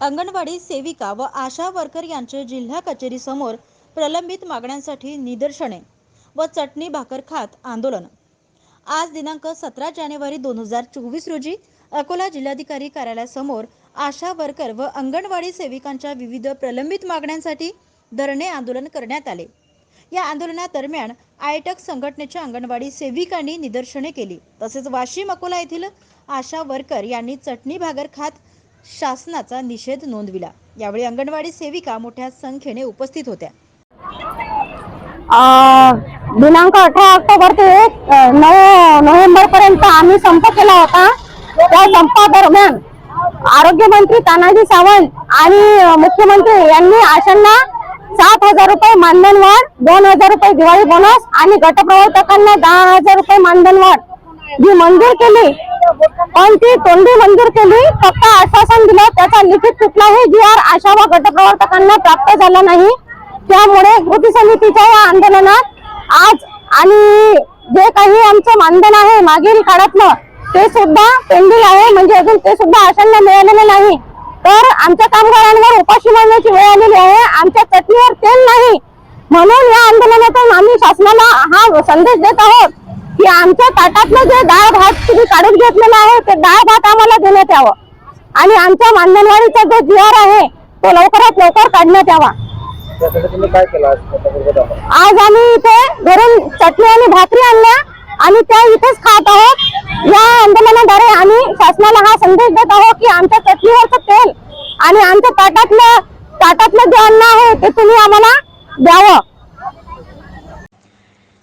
अंगणवाडी सेविका व आशा वर्कर यांचे जिल्हा कचेरी समोर प्रलंबित मागण्यांसाठी निदर्शने व चटणी भाकर खात आंदोलन. आज दिनांक सतरा जानेवारी दोन हजार चोवीस रोजी अकोला जिल्हाधिकारी कार्यालयासमोर आशा वर्कर व अंगणवाडी सेविकांच्या विविध प्रलंबित मागण्यांसाठी धरणे आंदोलन करण्यात आले. या आंदोलनादरम्यान आयटक संघटनेच्या अंगणवाडी सेविकांनी निदर्शने केली. तसेच वाशिम अकोला येथील आशा वर्कर यांनी चटणी भाकर खात शासनाचा निषेध नोंदविला. यावेळी अंगणवाडी सेविका मोठ्या संख्येने उपस्थित होत्या. दिनांक अठरा ऑक्टोबर ते नऊ नोव्हेंबर पर्यंत आम्ही संप केला होता. त्या संपादरम्यान आरोग्यमंत्री तानाजी सावंत आणि मुख्यमंत्री यांनी आशांना सात हजार रुपये मानधन वाढ दोन हजार रुपये दिवाळी बोनस आणि गटप्रवर्तकांना दहा हजार रुपये मानधन वाढ जी मंजूर केली पण ती तोंडी मंजूर केली. फक्त आश्वासन दिलं. त्याचा लिखित कुठलाही जी आर आशा व गटप्रवर्तकांना प्राप्त झाला नाही. त्यामुळे कृती समितीच्या या आंदोलनात आज आणि जे काही आमचं मानधन आहे मागील काळातलं ते सुद्धा पेंडिंग आहे. म्हणजे अजून ते सुद्धा आशांना मिळालेलं नाही. तर आमच्या कामगारांवर उपाशी मारण्याची वेळ आलेली आहे. आमच्या चटणीवर तेल नाही. म्हणून या आंदोलनातून आम्ही शासनाला हा संदेश देत आहोत. की आमच्या ताटातलं जे डाळ भात तुम्ही काढून घेतलेलं आहे ते डाळ भात आम्हाला देण्यात यावं. आणि आमच्या मानधनवाडीचा जो जी आर आहे तो लवकरात लवकर काढण्यात यावा. आज आम्ही इथे घरून चटणी आणि भाकरी आणल्या आणि त्या इथेच खात आहोत. या आंदोलनाद्वारे आम्ही शासनाला हा संदेश देत आहोत की आमच्या चटणीवरचं तेल आणि आमच्या ताटातलं ताटातलं जे अन्न आहे ते तुम्ही आम्हाला द्यावं.